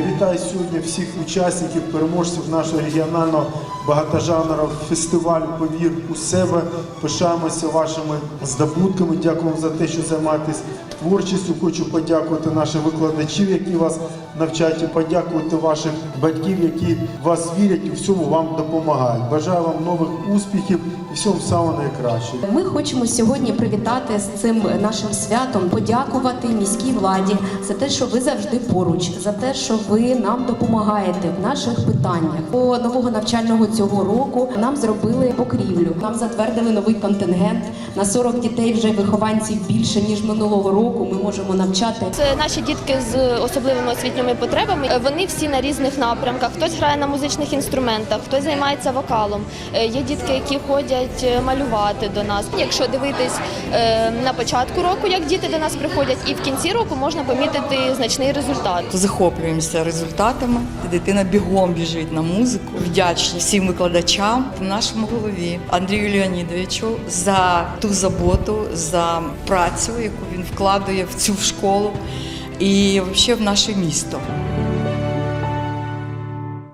вітаю сьогодні всіх учасників, переможців нашого регіонального багатожанрового фестивалю Повір у себе. Пишаємося вашими здобутками. Дякую за те, що займаєтесь творчістю. Хочу подякувати наших викладачів, які вас навчають, і подякувати ваших батьків, які вас вірять і всьому вам допомагають. Бажаю вам нових успіхів і всього самого найкращого. Ми хочемо сьогодні привітати з цим нашим святом, подякувати міській владі за те, що ви завжди поруч, за те, що ви нам допомагаєте в наших питаннях. По нового навчального цього року нам зробили покрівлю. Нам затвердили новий контингент. На 40 дітей вже вихованців більше ніж минулого року. Ми можемо навчати. Це наші дітки з особливими освітніми потребами. Вони всі на різних напрямках. Хтось грає на музичних інструментах, хтось займається вокалом. Е, Є дітки, які ходять е, малювати до нас. Якщо дивитись е, на початку року, як діти до нас приходять, і в кінці року можна помітити значний результат. Захоплюємося результатами. Дитина бігом біжить на музику. Вдячні всім викладачам, в нашому голові Андрію Леонідовичу за ту заботу, за працю, яку він вкладує в цю школу і взагалі в наше місто.